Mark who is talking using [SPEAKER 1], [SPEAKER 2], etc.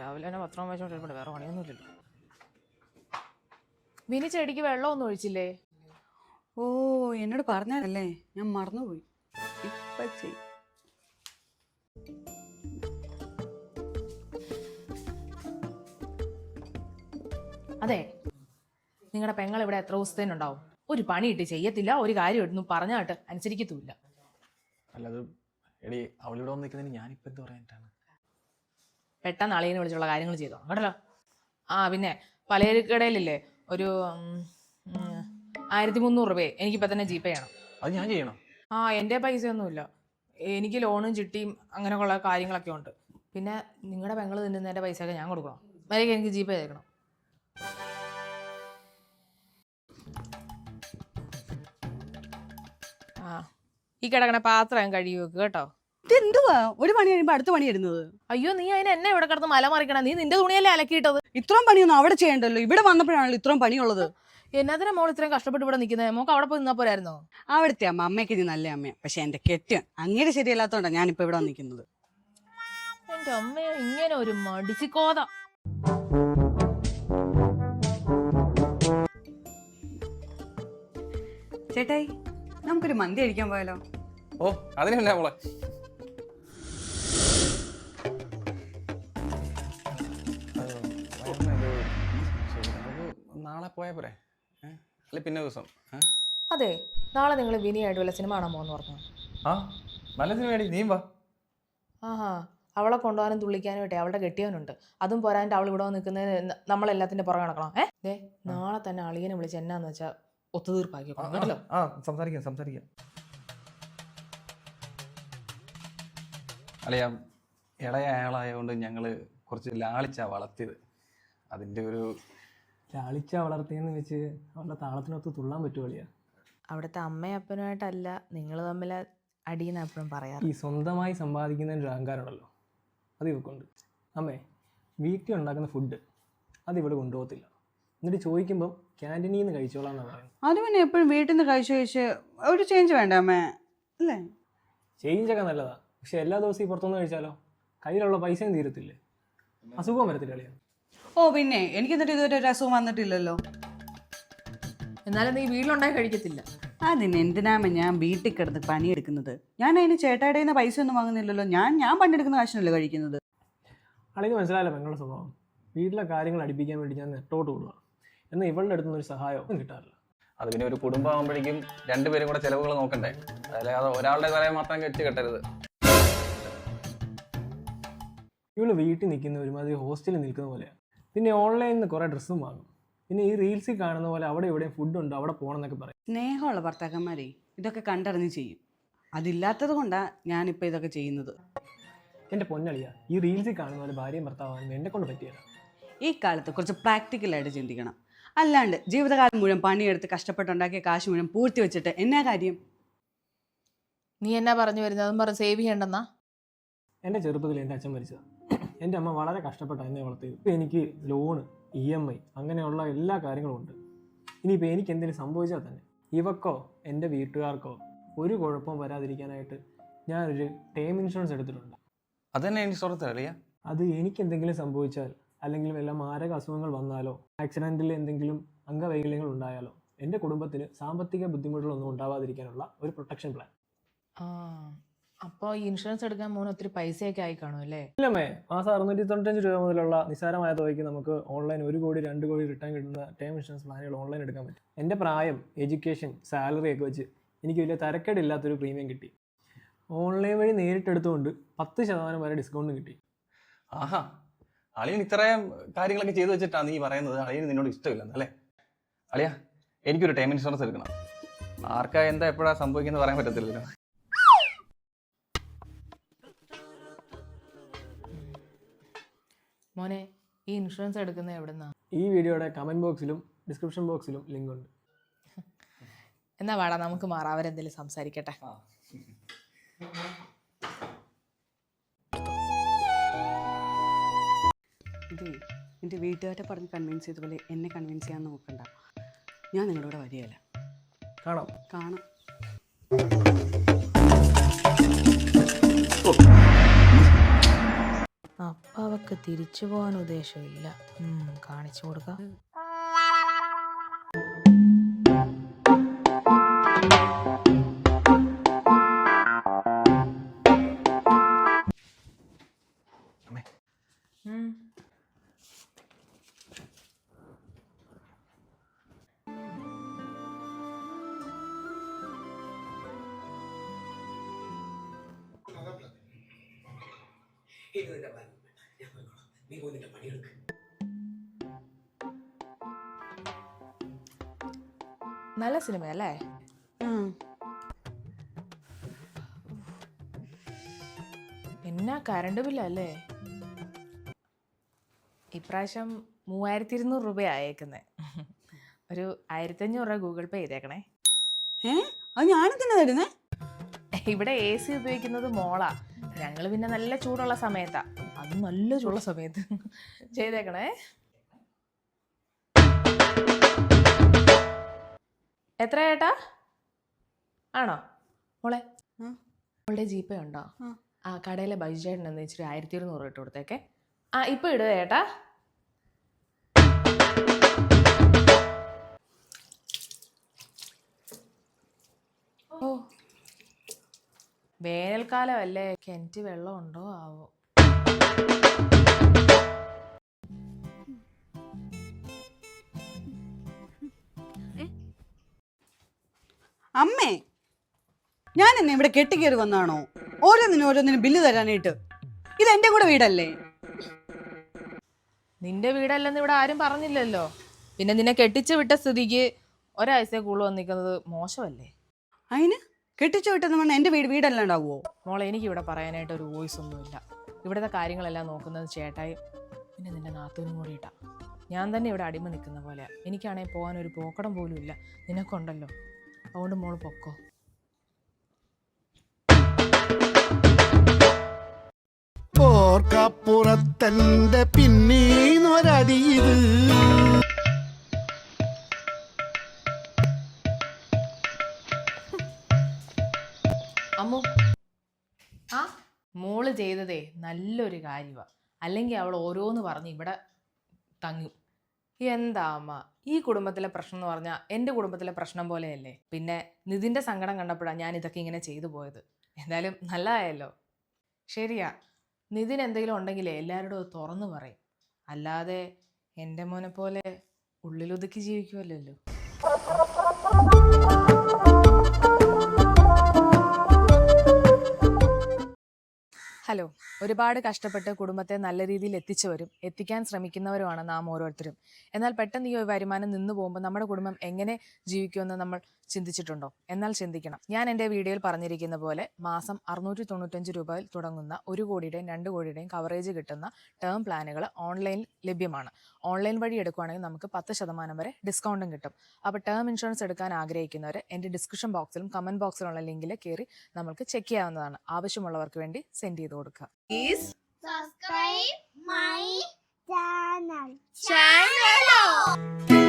[SPEAKER 1] രാവിലെ തന്നെ പത്രം വായിച്ചോണ്ടിരിപ്പുണ്ട് വേറെ പണിയൊന്നുമില്ലല്ലോ. വിനി ചെടിക്ക് വെള്ളമൊന്നും ഒഴിച്ചില്ലേ?
[SPEAKER 2] ഓ എന്നോട് പറഞ്ഞാലല്ലേ ഞാൻ മറന്നുപോയി. ഇപ്പൊ ചെയ്യും.
[SPEAKER 1] അതെ നിങ്ങളുടെ പെങ്ങൾ ഇവിടെ എത്ര ദിവസത്തേനുണ്ടാവും ഒരു പണി ഇട്ട് ചെയ്യത്തില്ല ഒരു കാര്യം ഇടുന്നു പറഞ്ഞാട്ട് അനുസരിക്കത്തുമില്ല.
[SPEAKER 3] അല്ലത് എടി അവളിവിടെ വന്നിരിക്കുന്നതിന് ഞാനിപ്പോ ഞാനിപ്പോൾ എന്ത് പറയാനായിട്ടാണ്
[SPEAKER 1] പെട്ടെന്ന് അളിയനെ വിളിച്ചുള്ള കാര്യങ്ങൾ ചെയ്തോ. കേട്ടല്ലോ ആ പിന്നെ പലചരക്കടയിലില്ലേ ഒരു ആയിരത്തി മുന്നൂറ് രൂപയെ എനിക്കിപ്പോൾ തന്നെ ജീപേ ചെയ്യണം.
[SPEAKER 3] അത് ഞാൻ ചെയ്യണം.
[SPEAKER 1] ആ എന്റെ പൈസയൊന്നുമില്ല. എനിക്ക് ലോണും ചിട്ടിയും അങ്ങനെയുള്ള കാര്യങ്ങളൊക്കെ ഉണ്ട്. പിന്നെ നിങ്ങളുടെ പെങ്ങൾ തിന്നുന്നതിന്റെ പൈസയൊക്കെ ഞാൻ കൊടുക്കണം. വരെയൊക്കെ എനിക്ക് ജി പേ ചെയ്യണം ആ ഈ കിടക്കണ പാത്രം കഴുകി വെക്കുക കേട്ടോ.
[SPEAKER 2] ഇതെന്തുവാ? ഒരു പണി കഴിയുമ്പോ അടുത്ത പണി ഇടുന്നത്?
[SPEAKER 1] അയ്യോ നീ അതിന് എന്നെ ഇവിടെ കിടന്ന് മല മറിക്കണം. നീ നിന്റെ തുണിയല്ലേ അലക്കിയിട്ടത്?
[SPEAKER 2] ഇത്രയും പണിയൊന്നും അവിടെ ചെയ്യണ്ടല്ലോ. ഇവിടെ വന്നപ്പോഴാണല്ലോ ഇത്രയും പണിയുള്ളത്.
[SPEAKER 1] എന്നതിനാ മോൾ ഇത്രയും കഷ്ടപ്പെട്ട് ഇവിടെ നിൽക്കുന്നത് മോക്ക് അവിടെ പോയി നിന്നാ പോരായിരുന്നോ?
[SPEAKER 2] അവിടുത്തെ അമ്മ അമ്മയ്ക്ക് നീ നല്ല അമ്മയാ. പക്ഷെ എന്റെ കെട്ടിയൻ അങ്ങേര് ശരിയല്ലാത്തോണ്ടാ ഞാനിപ്പോ ഇവിടെ വന്നിരിക്കുന്നത്.
[SPEAKER 1] എന്റെ അമ്മയെ ഇങ്ങനെ ഒരു മടിച്ചിക്കോത.
[SPEAKER 2] ചേട്ടായി നമുക്കൊരു മന്തി അടിക്കാൻ പോയാലോ?
[SPEAKER 3] ഓ അതിനെന്നെ മോളെ? നാളെ പോയാൽ പോരെ? അല്ലെ പിന്നെ ദിവസം?
[SPEAKER 1] അതെ നാളെ നിങ്ങൾ വിനിയായിട്ട് വല്ല സിനിമ കാണാൻ പോകുന്നു പറഞ്ഞു?
[SPEAKER 3] ആ നല്ല സിനിമയാടി നീ വാ.
[SPEAKER 1] ആഹാ അവളെ കൊണ്ടുപോകാനും തുള്ളിക്കാനും ഇട്ടെ അവളുടെ കെട്ടിയവനുണ്ട്. അതും പോരാന്റെ അവൾ ഇവിടെ നിൽക്കുന്നത് നമ്മളെല്ലാത്തിന്റെ പുറകെ നടക്കണം. ഏ? ദേ നാളെ തന്നെ അളിയനെ വിളിച്ച് എന്നാന്ന് വെച്ചാൽ ഒത്തുതീർപ്പാക്കി
[SPEAKER 3] ആ, ആ സംസാരിക്കാം സംസാരിക്കാം. അളിയ ഇളയ അയാളായതുകൊണ്ട് ഞങ്ങൾ കുറച്ച് ലാളിച്ചാണ് വളർത്തിയത്. അതിന്റെ ഒരു
[SPEAKER 4] ലാളിച്ച വളർത്തിയെന്ന് വെച്ച് അവളുടെ താളത്തിനൊത്ത് തുള്ളാൻ പറ്റുമളിയാ
[SPEAKER 1] അവിടുത്തെ അമ്മയും അപ്പനുമായിട്ടല്ല നിങ്ങൾ തമ്മിൽ അടിയെന്ന് എപ്പോഴും പറയാറ്.
[SPEAKER 4] ഈ സ്വന്തമായി സമ്പാദിക്കുന്നതിന് ഒരു അഹങ്കാരമുണ്ടല്ലോ. അത് ഇവക്കുണ്ട്. അമ്മേ വീട്ടിൽ ഉണ്ടാക്കുന്ന ഫുഡ് അത് ഇവിടെ കൊണ്ടുപോകത്തില്ല. എന്നിട്ട് ചോദിക്കുമ്പോൾ ക്യാന്റീനിൽ നിന്ന് കഴിച്ചോളാം എന്നാണ് പറയുന്നത്.
[SPEAKER 2] അത് പിന്നെ എപ്പോഴും വീട്ടിൽ നിന്ന് കഴിച്ചു കഴിച്ച് ഒരു ചേഞ്ച് വേണ്ട അമ്മേ അല്ലേ?
[SPEAKER 4] ചേഞ്ച് ഒക്കെ നല്ലതാ. പക്ഷെ എല്ലാ ദിവസവും ഈ പുറത്തുനിന്ന് കഴിച്ചാലോ? കയ്യിലുള്ള പൈസയും തീരത്തില്ലേ? അസുഖം വരത്തില്ല അളിയാ.
[SPEAKER 2] ഓ പിന്നെ. എനിക്ക് എന്നിട്ട് ഇതുവരെ ഒരു അസുഖം വന്നിട്ടില്ലല്ലോ.
[SPEAKER 1] എന്നാലും നീ വീട്ടിലുണ്ടായി കഴിക്കത്തില്ല.
[SPEAKER 2] അതിന് എന്തിനാമ ഞാൻ വീട്ടിൽ കിടന്ന് പണിയെടുക്കുന്നത്? ഞാൻ അതിന് ചേട്ടായുടെ നിന്ന് പൈസ ഒന്നും വാങ്ങുന്നില്ലല്ലോ. ഞാൻ ഞാൻ പണിയെടുക്കുന്ന കാശിനല്ലേ കഴിക്കുന്നത്?
[SPEAKER 4] അല്ലെങ്കിൽ മനസ്സിലായല്ലോ പെങ്ങളുടെ സ്വഭാവം. വീട്ടിലെ കാര്യങ്ങൾ അടിപ്പിക്കാൻ വേണ്ടി ഞാൻ നെട്ടോട്ട് വിടുക എന്നാൽ ഇവളുടെ അടുത്തുനിന്ന് ഒരു സഹായമൊന്നും കിട്ടാറില്ല.
[SPEAKER 3] അത് പിന്നെ ഒരു കുടുംബം ആകുമ്പോഴേക്കും രണ്ടുപേരും കൂടെ ചിലവുകൾ നോക്കണ്ടേ? അതല്ലാതെ ഒരാളുടെ തലയെ മാത്രം കെട്ടി കെട്ടരുത്.
[SPEAKER 4] ഇവൾ വീട്ടിൽ നിൽക്കുന്ന ഒരുമാതിരി ഹോസ്റ്റലിൽ നിൽക്കുന്ന പോലെയാണ് പിന്നെ ഓൺലൈനിൽ നിന്ന് കുറേ ഡ്രസ്സും വാങ്ങും. പിന്നെ ഈ റീൽസിൽ കാണുന്ന പോലെ അവിടെ എവിടെയും ഫുഡ് ഉണ്ട് അവിടെ പോകണം എന്നൊക്കെ പറയും.
[SPEAKER 2] സ്നേഹമുള്ള ഭർത്താക്കന്മാരെ ഇതൊക്കെ കണ്ടറിഞ്ഞ് ചെയ്യും. അതില്ലാത്തത് കൊണ്ടാണ് ഞാനിപ്പോൾ ഇതൊക്കെ ചെയ്യുന്നത്.
[SPEAKER 4] എന്റെ പൊന്നളിയ ഈ റീൽസിൽ കാണുന്ന പോലെ ഭാര്യയും ഭർത്താവാകും എന്നെ കൊണ്ട് പറ്റിയല്ല
[SPEAKER 2] ഈ കാലത്ത് കുറച്ച് പ്രാക്ടിക്കലായിട്ട് ചിന്തിക്കണം. അല്ലാണ്ട് ജീവിതകാലം മുഴുവൻ പണിയെടുത്ത് കഷ്ടപ്പെട്ടുണ്ടാക്കിയ കാശ് മുഴുവൻ പൂഴ്ത്തി വെച്ചിട്ട് എന്നാ കാര്യം?
[SPEAKER 1] നീ എന്നാ പറഞ്ഞു വരുന്നത്? അതും പറഞ്ഞ് സേവ് ചെയ്യണ്ടെന്നാ?
[SPEAKER 4] എന്റെ ചെറുപ്പത്തിൽ എന്റെ അച്ഛൻ മരിച്ചതാണ് എന്റെ അമ്മ വളരെ കഷ്ടപ്പെട്ട എന്നെ വളർത്തിയത്. ഇപ്പം എനിക്ക് ലോണ് ഇ എം ഐ അങ്ങനെയുള്ള എല്ലാ കാര്യങ്ങളും ഉണ്ട്. ഇനിയിപ്പോൾ എനിക്ക് എന്തെങ്കിലും സംഭവിച്ചാൽ തന്നെ ഇവക്കോ എന്റെ വീട്ടുകാർക്കോ ഒരു കുഴപ്പവും വരാതിരിക്കാനായിട്ട് ഞാനൊരു ടേം ഇൻഷുറൻസ് എടുത്തിട്ടുണ്ട്.
[SPEAKER 3] അത് തന്നെ ഇൻഷുറൻസ് അളിയ.
[SPEAKER 4] അത് എനിക്ക് എന്തെങ്കിലും സംഭവിച്ചാൽ അല്ലെങ്കിൽ വല്ല മാരക അസുഖങ്ങൾ വന്നാലോ ആക്സിഡന്റിൽ എന്തെങ്കിലും അംഗവൈകല്യങ്ങൾ ഉണ്ടായാലോ എന്റെ കുടുംബത്തിന് സാമ്പത്തിക ബുദ്ധിമുട്ടുകളൊന്നും ഉണ്ടാവാതിരിക്കാനുള്ള ഒരു പ്രൊട്ടക്ഷൻ പ്ലാൻ
[SPEAKER 1] ആ. അപ്പോൾ ഈ ഇൻഷുറൻസ് എടുക്കാൻ പോകുന്ന ഒത്തിരി പൈസയൊക്കെ ആയി കാണും അല്ലേ?
[SPEAKER 4] ഇല്ലമ്മേ മാസം അറുന്നൂറ്റി തൊണ്ണൂറ്റഞ്ച് രൂപ മുതലുള്ള നിസ്സാരമായ തുകയ്ക്ക് നമുക്ക് ഓൺലൈൻ ഒരു കോടി രണ്ട് കോടി റിട്ടേൺ കിട്ടുന്ന ടേം ഇൻഷുറൻസ് പ്ലാനുകൾ ഓൺലൈൻ എടുക്കാൻ പറ്റും. എന്റെ പ്രായം എഡ്യൂക്കേഷൻ സാലറി ഒക്കെ വെച്ച് എനിക്ക് വലിയ തരക്കേടില്ലാത്തൊരു പ്രീമിയം കിട്ടി. ഓൺലൈൻ വഴി നേരിട്ടെടുത്തുകൊണ്ട് പത്ത് ശതമാനം വരെ ഡിസ്കൗണ്ട് കിട്ടി.
[SPEAKER 3] ആഹാ അളിയൻ ഇത്രയും കാര്യങ്ങളൊക്കെ ചെയ്തു വെച്ചിട്ടാണ് നീ പറയുന്നത്. അളിയൻ നിന്നോട് ഇഷ്ടമില്ലെന്ന് അല്ലേ? അളിയ എനിക്കൊരു ടൈം ഇൻഷുറൻസ് എടുക്കണം. ആർക്കാ എന്താ എപ്പോഴാണ് സംഭവിക്കുന്നത് പറയാൻ പറ്റത്തില്ലല്ലോ.
[SPEAKER 1] മോനെ ഈ ഇൻഷുറൻസ് എടുക്കുന്നത് എവിടുന്നാ?
[SPEAKER 4] ഈ വീഡിയോയുടെ കമന്റ് ബോക്സിലും ഡിസ്ക്രിപ്ഷൻ ബോക്സിലും ലിങ്ക് ഉണ്ട്.
[SPEAKER 1] എന്നാ വേടാ നമുക്ക് മാറാം. അവരെന്തെങ്കിലും സംസാരിക്കട്ടെ.
[SPEAKER 2] ഇത് എന്റെ വീട്ടുകാരെ പറഞ്ഞ് കൺവിൻസ് ചെയ്തപോലെ എന്നെ കൺവിൻസ് ചെയ്യാൻ നോക്കണ്ട. ഞാൻ നിങ്ങളുടെ കൂടെ വരികയല്ല.
[SPEAKER 4] കാണാം.
[SPEAKER 2] കാണാം.
[SPEAKER 1] അവക്ക് തിരിച്ചു പോകാൻ ഉദ്ദേശമില്ല. ഉം, കാണിച്ചു കൊടുക്കാം.
[SPEAKER 3] അമ്മേ.
[SPEAKER 1] ഉം.
[SPEAKER 5] ഇത് നിന്റെ പ്ലാൻ ഞാൻ പോയിക്കോളാം നീ പോയി നിന്റെ പണിയെടുക്ക്.
[SPEAKER 1] നല്ല സിനിമയല്ലേ?
[SPEAKER 2] ഉം.
[SPEAKER 1] എന്നാ കറണ്ട് ബില്ലല്ലേ ഇപ്രാവശ്യം മൂവായിരത്തി ഇരുന്നൂറ് രൂപ ആയേക്കുന്നത് ഒരു ആയിരത്തഞ്ഞൂറ് രൂപ ഗൂഗിൾ പേ ചെയ്തേക്കണേ.
[SPEAKER 2] ഏ? അത് ഞാനെന്തിനാ തരുന്നേ?
[SPEAKER 1] ഇവിടെ എ സി ഉപയോഗിക്കുന്നത് മോളാ. ഞങ്ങൾ പിന്നെ നല്ല ചൂടുള്ള സമയത്താ. അത് നല്ല ചൂടുള്ള സമയത്ത് ചെയ്തേക്കണേ. എത്ര ഏട്ടാ ആണോ? മോളെ. മോളുടെ ജിപേ ഉണ്ടോ?
[SPEAKER 2] ആ.
[SPEAKER 1] ആ കടയിലെ ബൈജേട്ടൻ എന്ന് വെച്ചിട്ട് ആയിരത്തി ഇരുന്നൂറ് ഇട്ട് കൊടുത്തേക്കെ. ആ ഇപ്പൊ ഇടുക ഏട്ടാ. ഓ. വേനൽക്കാലമല്ലേ? കിണറ്റ് വെള്ളം ഉണ്ടോ? ആവോ.
[SPEAKER 2] അമ്മേ ഞാൻ എന്നെ ഇവിടെ കെട്ടിക്കേറി വന്നാണോ? ഓരോന്നിനും ഓരോന്നിനും ബില്ല് തരാനായിട്ട്. ഇത് എന്റെ കൂടെ വീടല്ലേ?
[SPEAKER 1] നിന്റെ വീടല്ലെന്ന് ഇവിടെ ആരും പറഞ്ഞില്ലല്ലോ. പിന്നെ നിന്നെ കെട്ടിച്ചു വിട്ട സ്ഥിതിക്ക് ഒരാഴ്ച കൂടുതൽ വന്നിരിക്കുന്നത് മോശമല്ലേ?
[SPEAKER 2] അതിന് കെട്ടിച്ചു വിട്ടെന്ന് പറഞ്ഞാൽ എന്റെ വീട് വീടല്ലാണ്ടാവോ?
[SPEAKER 1] മോളെ എനിക്ക് ഇവിടെ പറയാനായിട്ട് ഒരു വോയിസ് ഒന്നുമില്ല. ഇവിടുത്തെ കാര്യങ്ങളെല്ലാം നോക്കുന്നത് ചേട്ടായി പിന്നെ നിന്റെ നാത്തൂനും കൂടിയിട്ടാ. ഞാൻ തന്നെ ഇവിടെ അടിമ നിൽക്കുന്ന പോലെ എനിക്കാണെങ്കിൽ പോകാൻ ഒരു പോക്കടം പോലും ഇല്ല നിനക്കുണ്ടല്ലോ. അതുകൊണ്ട് മോൾ പൊക്കോ.
[SPEAKER 6] ഓർക്കപ്പുറത്തന്റെ പിന്നീന്നൊരടിയത്
[SPEAKER 1] അമ്മു. ആ? മോൾ ചെയ്തതേ നല്ലൊരു കാര്യമാണ് അല്ലെങ്കിൽ അവൾ ഓരോന്ന് പറഞ്ഞ് ഇവിടെ തങ്ങും. എന്താ അമ്മ ഈ കുടുംബത്തിലെ പ്രശ്നം എന്ന് പറഞ്ഞാൽ എന്റെ കുടുംബത്തിലെ പ്രശ്നം പോലെയല്ലേ? പിന്നെ നിതിന്റെ സങ്കടം കണ്ടപ്പോഴാണ് ഞാൻ ഇതൊക്കെ ഇങ്ങനെ ചെയ്തു പോയത്. എന്തായാലും നല്ലതായല്ലോ ശരിയാ. നിതിൻ എന്തെങ്കിലും ഉണ്ടെങ്കിലേ എല്ലാവരോടും അത് തുറന്നു പറയും. അല്ലാതെ എന്റെ മോനെ പോലെ ഉള്ളിലൊതുക്കി ജീവിക്കുമല്ലോ ഹലോ. ഒരുപാട് കഷ്ടപ്പെട്ട് കുടുംബത്തെ നല്ല രീതിയിൽ എത്തിച്ചവരും എത്തിക്കാൻ ശ്രമിക്കുന്നവരുമാണ് നാം ഓരോരുത്തരും. എന്നാൽ പെട്ടെന്ന് ഈ വരുമാനം നിന്നു പോകുമ്പോൾ നമ്മുടെ കുടുംബം എങ്ങനെ ജീവിക്കുമെന്ന് നമ്മൾ ചിന്തിച്ചിട്ടുണ്ടോ? എന്നാൽ ചിന്തിക്കണം. ഞാൻ എന്റെ വീഡിയോയിൽ പറഞ്ഞിരിക്കുന്ന പോലെ മാസം അറുന്നൂറ്റി തൊണ്ണൂറ്റഞ്ച് രൂപയിൽ തുടങ്ങുന്ന ഒരു കോടിയുടെയും രണ്ട് കോടിയുടെയും കവറേജ് കിട്ടുന്ന ടേം പ്ലാനുകൾ ഓൺലൈനിൽ ലഭ്യമാണ്. ഓൺലൈൻ വഴി എടുക്കുകയാണെങ്കിൽ നമുക്ക് പത്ത് ശതമാനം വരെ ഡിസ്കൗണ്ടും കിട്ടും. അപ്പോൾ ടേം ഇൻഷുറൻസ് എടുക്കാൻ ആഗ്രഹിക്കുന്നവർ എന്റെ ഡിസ്ക്രിപ്ഷൻ ബോക്സിലും കമന്റ് ബോക്സിലുള്ള ലിങ്കിൽ കയറി നമുക്ക് ചെക്ക് ചെയ്യാവുന്നതാണ്. ആവശ്യമുള്ളവർക്ക് വേണ്ടി സെൻഡ് ചെയ്ത് കൊടുക്കുക.
[SPEAKER 7] Subscribe my channel. Channel.